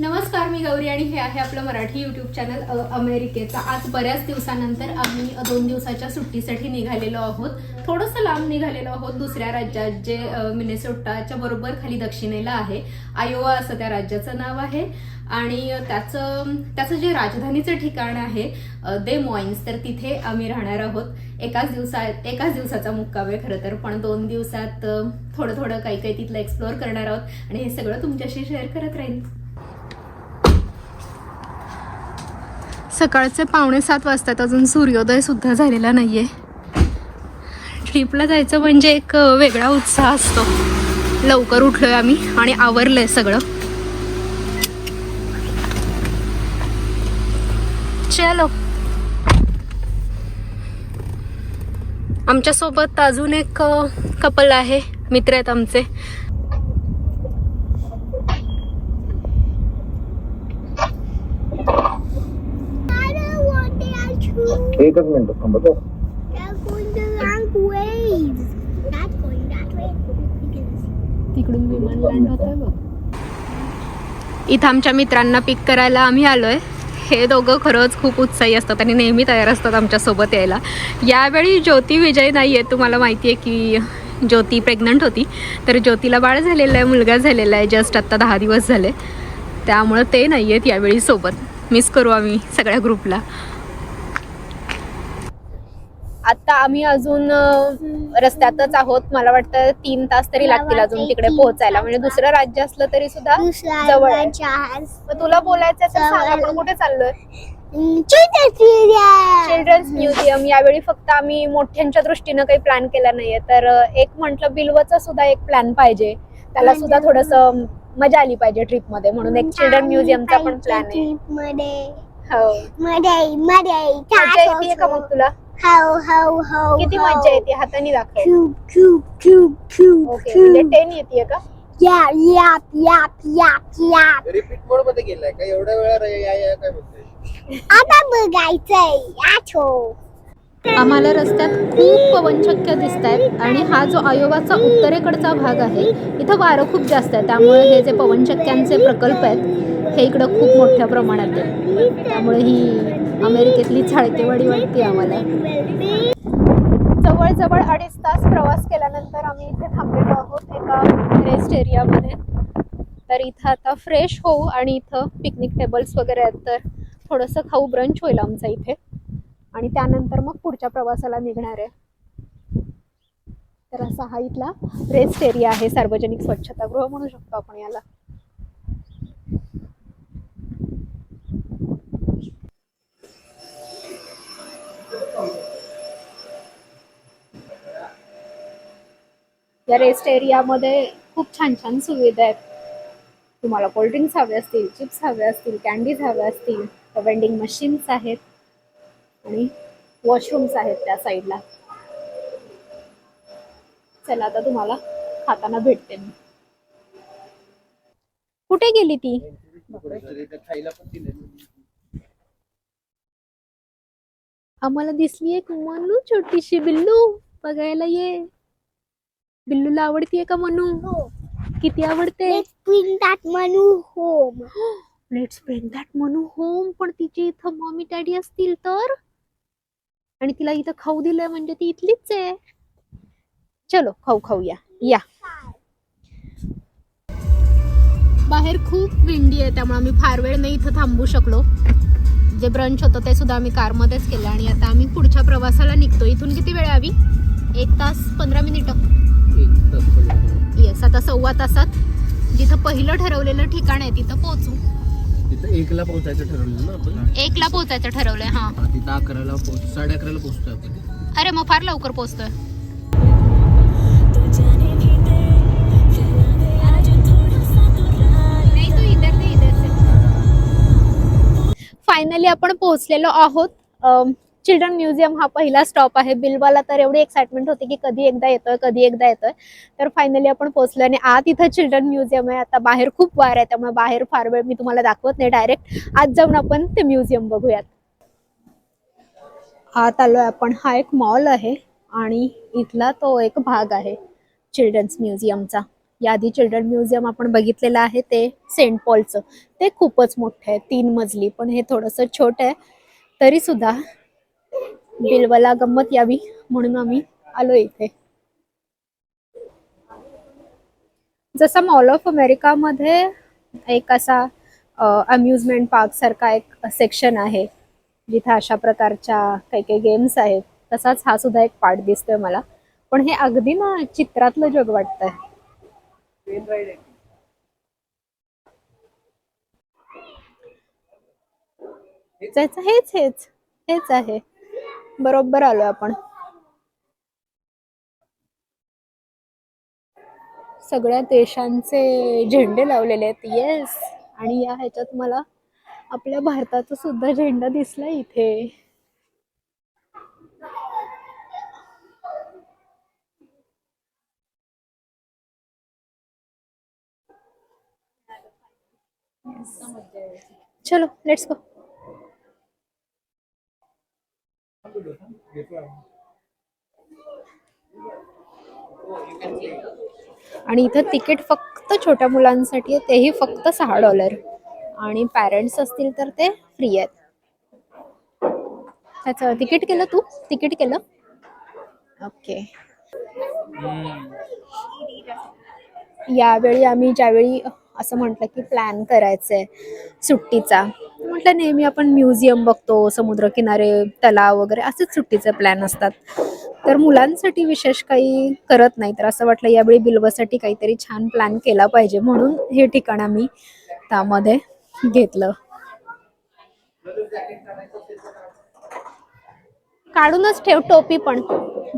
नमस्कार मी गौरी आणि हे आहे आपलं मराठी यूट्यूब चॅनल अमेरिकेचा. आज बऱ्याच दिवसानंतर आम्ही दोन दिवसाच्या सुट्टीसाठी निघालेलो आहोत. थोडंसं लांब निघालेलो आहोत दुसऱ्या राज्यात जे मिनेसोटाच्या बरोबर खाली दक्षिणेला आहे. आयोवा असं त्या राज्याचं नाव आहे. आणि त्याचं त्याचं जे राजधानीचं ठिकाण आहे दे मॉइन्स तर तिथे आम्ही राहणार आहोत. एकाच दिवसात एकाच दिवसाचा मुक्काम आहे खरं तर पण दोन दिवसात थोडं थोडं काही काही तिथलं एक्सप्लोअर करणार आहोत. आणि हे सगळं तुमच्याशी शेअर करत राहील सकाळचे पावणे सात वाजतात अजून सूर्योदय सुद्धा झालेला आहे ट्रिपला जायचं म्हणजे एक वेगळा उत्साह असतो. लवकर उठलोय आम्ही आणि आवरलंय सगळं. चलो. आमच्यासोबत अजून एक कपल आहे. मित्र आहेत आमचे I don't want that too. एकच मिनिट थांबा बरं. That's going the wrong ways. That's going that way. You can see. तिकडून विमान लँड होत आहे बघ. इथं आमच्या मित्रांना पिक करायला आम्ही आलोय. हे दोघं खरंच खूप उत्साही असतात आणि नेहमी तयार असतात आमच्यासोबत यायला. यावेळी ज्योती विजय नाही आहे तुम्हाला माहिती आहे की ज्योती प्रेग्नंट होती. तर ज्योतीला बाळ झालेलं आहे मुलगा झालेला आहे जस्ट आत्ता दहा दिवस झाले. त्यामुळं ते नाही आहेत यावेळी सोबत. मिस करू आम्ही सगळ्या ग्रुपला आता आम्ही अजून रस्त्यातच आहोत. मला वाटतं तीन तास तरी लागतील अजून तिकडे पोहोचायला. म्हणजे दुसरं राज्य असलं तरी सुद्धा जवळ आहे. जहाज. मग तुला बोलायचं असेल सांग जवळ. आपण कुठे चाललोय. चिल्ड्रन्स म्युझियम यावेळी फक्त आम्ही मोठ्यांच्या दृष्टीनं काही प्लॅन केला नाहीये. तर अ, एक म्हंटल बिल्वचा सुद्धा एक प्लॅन पाहिजे. त्याला सुद्धा थोडस मजा आली पाहिजे ट्रिपमध्ये म्हणून एक चिल्ड्रन म्युझियमचा पण प्लॅन आहे. मध्ये हो. मजा येते का मग तुला? हो हो हो किती हो. मजा येते हाताने दाखव. Cube, cube, cube, cube, okay म्हणजे. टेन येते का? Yap, yap, yap, yap. Repeat मोडमध्ये गेलाय का? एवढ्या वेळा रे- या या काय म्हणतोय आता बघायचंय आठो. आम्हाला रस्त्यात खूप पवनचक्क्या दिसत आहेत आणि हा जो आयोगाचा उत्तरेकडचा भाग आहे इथं वारं खूप जास्त आहे. त्यामुळे हे जे पवनचक्क्यांचे प्रकल्प आहेत हे इकडं खूप मोठ्या प्रमाणात आहेत. त्यामुळे ही अमेरिकेतली चाळकेवाडी वाटते आम्हाला. जवळजवळ अडीच तास प्रवास केल्यानंतर आम्ही इथे थांबलेलो आहोत एका रेस्ट एरियामध्ये तर इथं आता फ्रेश होऊ आणि इथं पिकनिक टेबल्स वगैरे आहेत तर थोडंसं खाऊ ब्रंच होईल आमचा इथे. आणि त्यानंतर मग पुढच्या प्रवासाला निघणार आहे. तर असा हा इथला रेस्ट एरिया आहे सार्वजनिक स्वच्छतागृह म्हणू शकतो आपण याला. या रेस्ट एरियामध्ये खूप छान छान सुविधा आहेत. तुम्हाला कोल्ड्रिंक्स हवे असतील चिप्स हवे असतील कॅन्डीज हवे असतील तर वेंडिंग मशीन्स आहेत आणि वॉशरूम्स आहेत त्या साईडला चला आता तुम्हाला खाताना भेटते मी. कुठे गेली ती? आम्हाला दिसली एक मनू छोटीशी बिल्लू. बघायला ये. बिल्लूला आवडतीये का मनू? हो. किती आवडते. Let's bring that Manu home पण तिचे इथं मम्मी डॅडी असतील तर? आणि तिला इथं खाऊ दिलंय म्हणजे ती इथलीच आहे. चलो खाऊ खाऊया. या. बाहेर खूप विंडी आहे त्यामुळे आम्ही फार वेळ नाही इथं थांबू शकलो. जे ब्रंच होतं ते सुद्धा आम्ही कारमध्येच केलं आणि आता आम्ही पुढच्या प्रवासाला निघतो. इथून किती वेळ हवी एक तास पंधरा मिनिटं. येस आता सव्वा तासात जिथं पहिलं ठरवलेलं ठिकाण आहे तिथं पोहोचू. तिथं एकला पोहोचायचं ठरवलं ना आपण? एकला पोहोचायचं ठरवलंय हा. तिथं अकराला पोहोच साडे अकराला पोहोचतोय आपण. अरे मग फार लवकर पोहोचतोय. फायनली आपण पोहोचलेलो आहोत. चिल्ड्रन म्युझियम हा पहिला स्टॉप आहे. बिलवाला तर एवढी एक्साइटमेंट होती की कधी एकदा येतोय कधी एकदा येतोय. तर फायनली आपण पोहोचलो आणि आत इथं चिल्ड्रन म्युझियम आहे. आता बाहेर खूप वार आहे त्यामुळे बाहेर फार वेळ मी तुम्हाला दाखवत नाही डायरेक्ट आज जाऊन आपण ते म्युझियम बघूयात. आत आलोय आपण. हा एक मॉल आहे आणि इथला तो एक भाग आहे चिल्ड्रन्स म्युझियमचा. याआधी चिल्ड्रन म्युझियम आपण बघितलेलं आहे ते सेंट पॉलचं. ते खूपच मोठं आहे तीन मजली पण हे थोडंसं छोट आहे. तरी सुद्धा बिलवला गंमत यावी म्हणून आम्ही आलो इथे. जसा मॉल ऑफ अमेरिकामध्ये एक असा अम्युजमेंट पार्क सारखा एक सेक्शन आहे जिथे अशा प्रकारच्या काही काही गेम्स आहेत तसाच हा सुद्धा एक पार्ट दिसतोय मला. पण हे अगदी ना चित्रातलं जग वाटतंय. आहे हेच हेच हेच आहे. बरोबर आलोय आपण. सगळ्या देशांचे झेंडे लावलेले आहेत येस आणि या ह्याच्यात मला आपल्या भारताचा सुद्धा झेंडा दिसला इथे. चलो लेट्स गो आणि इथं तिकीट फक्त छोट्या मुलांसाठी आहे तेही फक्त सहा डॉलर. आणि पॅरेंट्स असतील तर ते फ्री आहेत. त्याचं तिकीट केलं तू? तिकीट केलं? ओके. यावेळी आम्ही ज्यावेळी असं म्हटलं की प्लॅन करायचंय सुट्टीचा. म्हटलं नेहमी आपण म्युझियम बघतो समुद्रकिनारे तलाव वगैरे असेच सुट्टीचे प्लॅन असतात. तर मुलांसाठी विशेष काही करत नाही. तर असं वाटलं यावेळी बिल्वसाठी काहीतरी छान प्लॅन केला पाहिजे म्हणून हे ठिकाण आम्ही त्यामध्ये घेतलं. काढूनच ठेव टोपी पण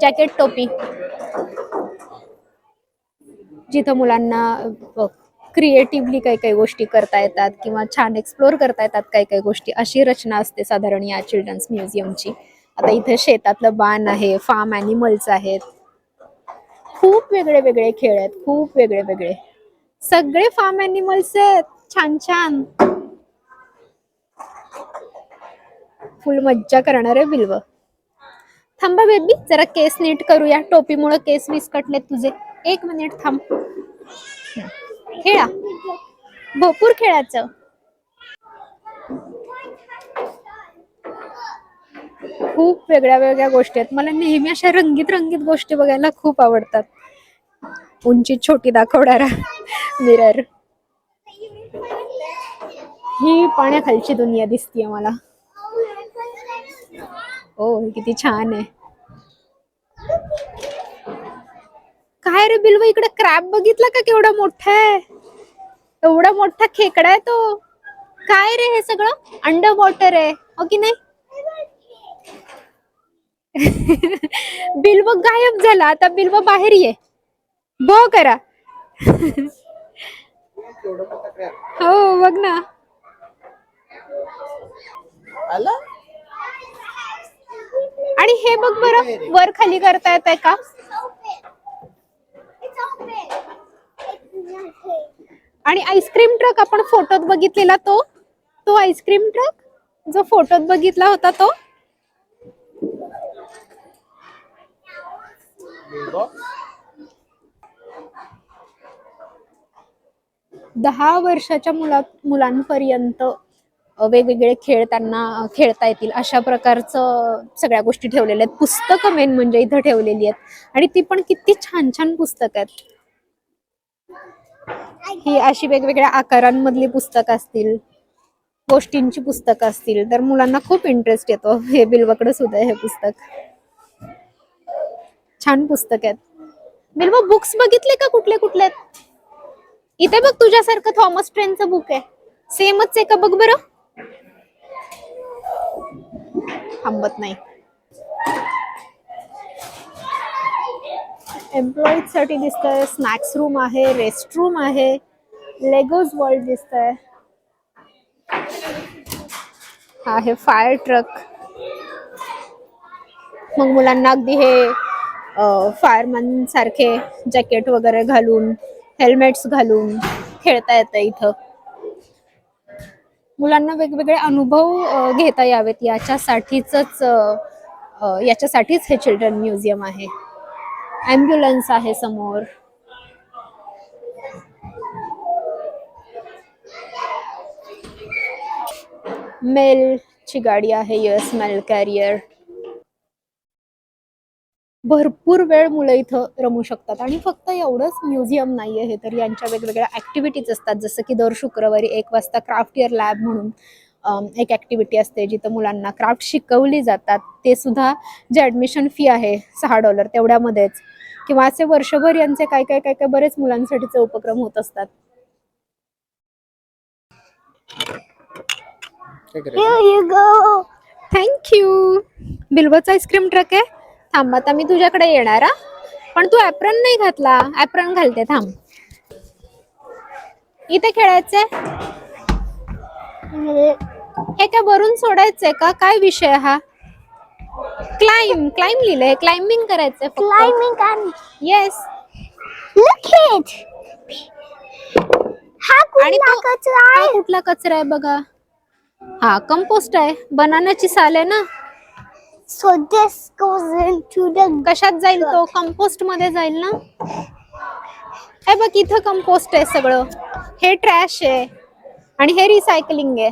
जॅकेट टोपी. जिथं मुलांना क्रिएटिव्हली काही काही गोष्टी करता येतात किंवा छान एक्सप्लोअर करता येतात काही काही गोष्टी अशी रचना असते साधारण या चिल्ड्रन्स म्युझियमची आता इथे शेतातलं बाण आहे फार्म ॲनिमल्स आहेत. खूप वेगळे वेगळे खेळ आहेत खूप वेगळे वेगळे. सगळे फार्म ॲनिमल्स आहेत छान छान. फुल मज्जा करणार आहे बिल्व. थांबा बेबी जरा केस नीट करूया. टोपीमुळे केस विस्कटलेत तुझे. एक मिनिट थांब. खेळा. भरपूर खेळाचं. खूप वेगळ्या वेगळ्या गोष्टी आहेत. मला नेहमी अशा रंगीत रंगीत गोष्टी बघायला खूप आवडतात. उंची छोटी दाखवणारा मिरर ही पाण्याखालची दुनिया दिसतीये मला. हो हे किती छान आहे. काय रे बिल्व इकडे क्रॅब बघितला का केवढा मोठा आहे? एवढा मोठा खेकडा आहे तो. काय रे हे सगळं? अंडर वॉटर आहे. हो की नाही? बिल्व गायब झाला. आता बिल्व बाहेर ये. भो करा क्रॅप हो बघ ना. आणि हे बघ बरं वर खाली करता येत आहे का It's open. It's nothing. आणि आईस्क्रीम ट्रक आपण फोटोत बघितलेला तो तो आईस्क्रीम ट्रक जो फोटोत बघितला होता तो. दहा वर्षाच्या मुला मुलांपर्यंत. वेगवेगळे खेळ त्यांना खेळता येतील. अशा प्रकारचं सगळ्या गोष्टी ठेवलेल्या आहेत. पुस्तकं मेन म्हणजे इथं ठेवलेली आहेत. आणि ती पण किती छान छान पुस्तकं आहेत. ही अशी वेगवेगळ्या आकारांमधली पुस्तकं असतील गोष्टींची पुस्तकं असतील तर मुलांना खूप इंटरेस्ट येतो. हे बिल्वकडे सुद्धा हे पुस्तक. छान पुस्तक आहेत. बिल्व बुक्स बघितले का कुठले कुठले आहेत? इथे बघ तुझ्यासारखं थॉमस ट्रेनचं बुक आहे. सेमच आहे का? बघ बरं. थांबत नाही. एम्प्लॉईजसाठी दिसतंय स्नॅक्स रूम आहे रेस्ट रूम आहे लेगोज वर्ल्ड दिसतंय. हा आहे फायर ट्रक मग मुलांना अगदी हे फायरमॅन सारखे जॅकेट वगैरे घालून हेल्मेट्स घालून खेळता येतं इथं. मुलांना वेगवेगळे अनुभव घेता यावेत. याच्यासाठीच याच्यासाठीच हे चिल्ड्रन म्युझियम आहे. ॲम्ब्युलन्स आहे समोर. मेलची गाडी आहे यस मेल कॅरियर. भरपूर वेळ मुलं इथं रमू शकतात. आणि फक्त एवढंच म्युझियम नाहीये हे तर यांच्या वेगवेगळ्या ऍक्टिव्हिटीज असतात. जसं की दर शुक्रवारी एक वाजता क्राफ्ट इयर लॅब म्हणून एक ऍक्टिव्हिटी असते जिथं मुलांना क्राफ्ट शिकवली जातात. ते सुद्धा जे ऍडमिशन फी आहे सहा डॉलर तेवढ्यामध्येच. किंवा असे वर्षभर यांचे काय काय काय काय बरेच मुलांसाठीचे उपक्रम होत असतात. थँक्यू बिल्वचा आईस्क्रीम ट्रक आहे? थांब आता मी तुझ्याकडे येणार हा? पण तू ऍप्रन नाही घातला. ऍप्रन घालते थांब. इथे खेळायचंय? हे काय वरून सोडायचंय का? काय विषय हा? क्लाइम क्लाइम लिहिलंय. क्लाइम्बिंग करायचंय and येस. हा आणि कुठला कचरा हा आहे? कुठला कचरा आहे बघा. हा कंपोस्ट आहे. बनानाची साल आहे ना? So this goes into the कशात जाईल तो? कंपोस्टमध्ये जाईल ना? हे बघ इथं कंपोस्ट आहे सगळं. हे ट्रॅश आहे. आणि हे रिसायकलिंग आहे.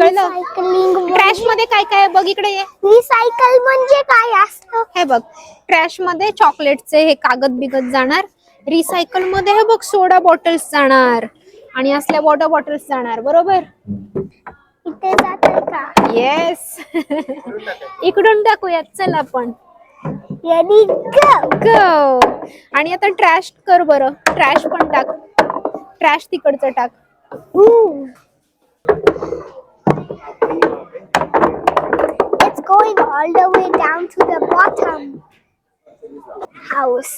recycling. ट्रॅशमध्ये काय काय आहे? बघ इकडे ये. Recycle म्हणजे काय असतं? हे बघ ट्रॅशमध्ये चॉकलेटचे हे कागद बिगद जाणार. रिसायकलमध्ये हे बघ सोडा बॉटल्स जाणार. आणि असल्या वॉटर बॉटल्स जाणार. बरोबर? इथे जात का येस इकडून टाकूयात चल आपण. गो आणि आता ट्रॅश कर बरं ट्रॅश पण टाक ट्रॅश तिकडचं टाक. It's going all the way down to the bottom. House.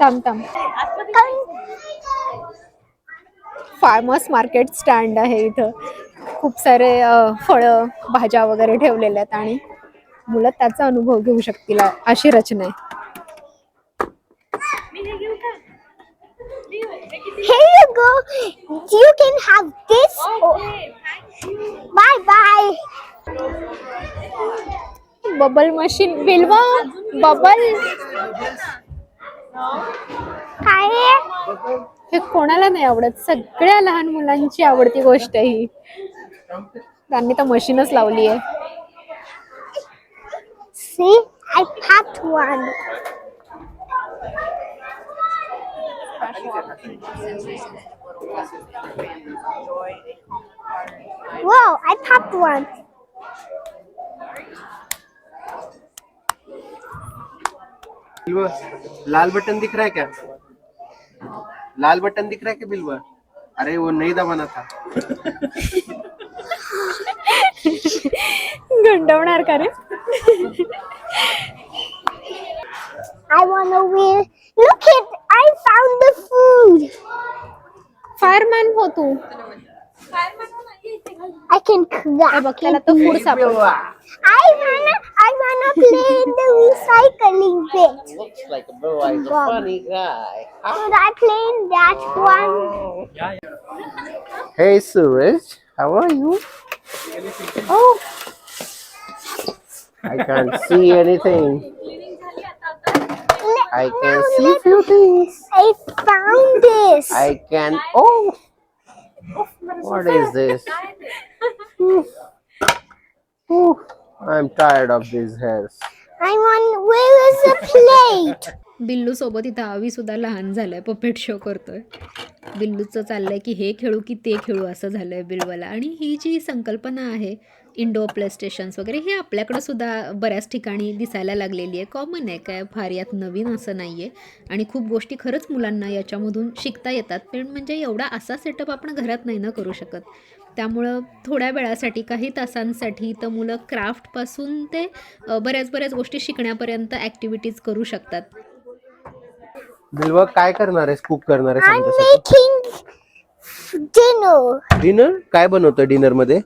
थांब थांब फार्मर्स मार्केट स्टँड आहे इथं खूप सारे फळं भाज्या वगैरे ठेवलेल्या आहेत आणि मुलं त्याचा अनुभव घेऊ शकतील अशी रचना आहे Here you go. You can have this. Bye bye. Bubble machine बिलवा बबल काय आहे? हे कोणाला नाही आवडत सगळ्या लहान मुलांची आवडती गोष्ट आहे ही त्यांनी तर मशीनच लावली आहे See, I popped one. Whoa, I popped one. लाल बटन दिख रहा है क्या लाल बटन दिख रहा है क्या बिलवा अरे वो नहीं दबाना था गंडवणार का रे I wanna win. Look it, I found the food. Fireman हो तू I can crack it. I wanna, I wanna play in the recycling bit. Looks like a boy. He's a funny guy. Should I play in that oh. one? Hey, Suraj, how are you? Oh, I can't see anything. I can see few things. I found this. I can. Oh. What is this? Ooh, I'm tired of these hairs. I want. Where is the plate? Billu सोबत इथं आवी सुद्धा लहान झालाय puppet show करतोय बिल्लूचं चाललंय की हे खेळू की ते खेळू असं झालंय बिल्वाला आणि ही जी संकल्पना आहे इंडो प्ले स्टेशन्स वगैरे हे आपल्याकडं सुद्धा बऱ्याच ठिकाणी दिसायला लागलेली आहे. कॉमन आहे काय? फार यात नवीन असं नाही आहे आणि खूप गोष्टी खरंच मुलांना याच्यामधून शिकता येतात. पण म्हणजे एवढा असा सेटअप आपण घरात नाही ना करू शकत. त्यामुळं थोड्या वेळासाठी काही तासांसाठी तर मुलं क्राफ्टपासून ते बऱ्याच बऱ्याच गोष्टी शिकण्यापर्यंत ॲक्टिव्हिटीज करू शकतात. बिलवा काय करणार आहेस? कुक करणार dinner. डिनर काय बनवतं डिनरमध्ये.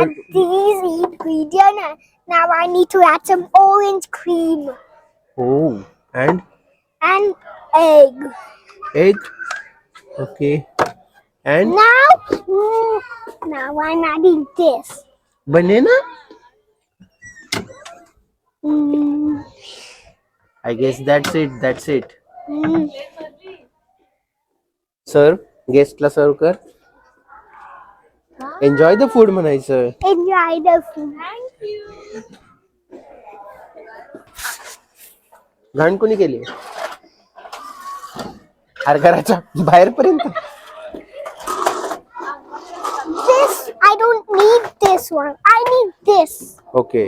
And these ingredients. Now I need to add some orange cream. Oh, and? And egg. Egg. Okay. And? Now, mm, now I'm adding this. Banana? Mm. I guess that's it. That's it. Mm. Sir guest serve कर enjoy the food म्हणायचं Enjoy the food. घाण कोणी केली अरे घराच्या बाहेरपर्यंत This, I don't need this one. I need this. Okay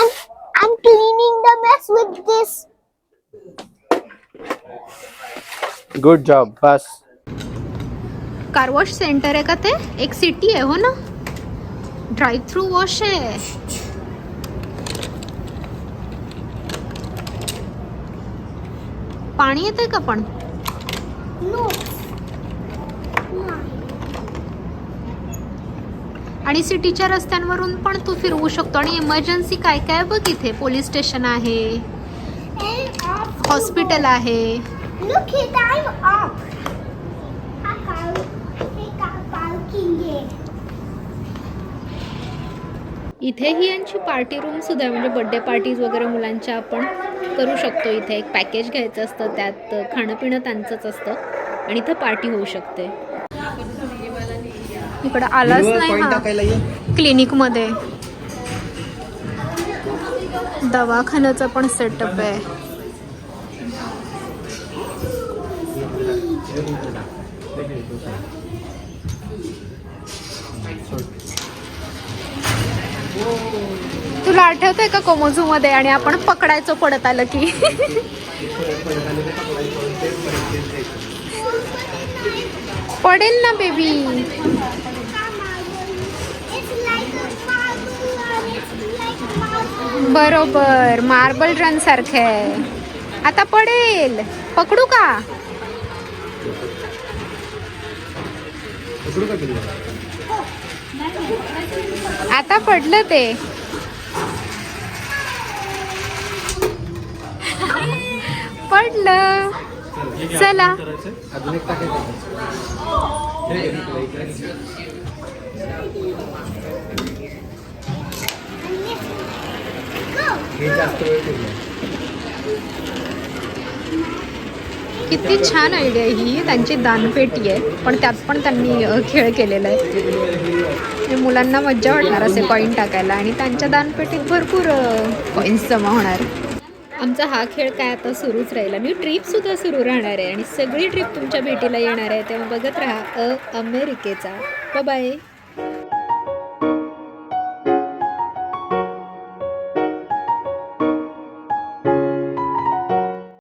I'm, I'm cleaning the mess with this. Good job बस car wash centre आहे का ते? एक सिटी आहे हो ना? ड्राईव्ह थ्रू वॉश आहे. पाणी येतंय का पण. आणि सिटीच्या रस्त्यांवरून पण तू फिरवू शकतो. आणि इमर्जन्सी काय काय बघ इथे? पोलीस स्टेशन आहे. हॉस्पिटल आहे Look it, I'm up. I can't take a parking here. इथे ही यांची पार्टी रूम सुद्धा आहे. म्हणजे बर्थडे पार्टीज वगैरे मुलांच्या आपण करू शकतो. इथे एक पॅकेज घ्यायचं असतं. त्यात खाणं पिणं त्यांचंच असतं. आणि इथं पार्टी होऊ शकते. इकडं आलाच नाही क्लिनिकमध्ये दवाखान्याचा पण सेटअप आहे. तुला आठवतंय का कोमोझू मध्ये आणि आपण पकडायचो पडत आलं की. पडेल ना बेबी. बरोबर मार्बल रन सारखे आहे. आता पडेल. पकडू का? आता पडलं ते. पडलं. चला. किती छान आयडिया ही. त्यांची दानपेटी आहे. पण त्यात पण त्यांनी खेळ केलेला आहे. म्हणजे मुलांना मज्जा वाटणार असे कॉईन टाकायला. आणि त्यांच्या दानपेटीत भरपूर कॉईन्स जमा होणार. आमचा हा खेळ काय आता सुरूच राहील. आणि ट्रिपसुद्धा सुरू राहणार आहे आणि सगळी ट्रिप तुमच्या भेटीला येणार आहे. तेव्हा बघत राहा अ अमेरिकेचा. बाय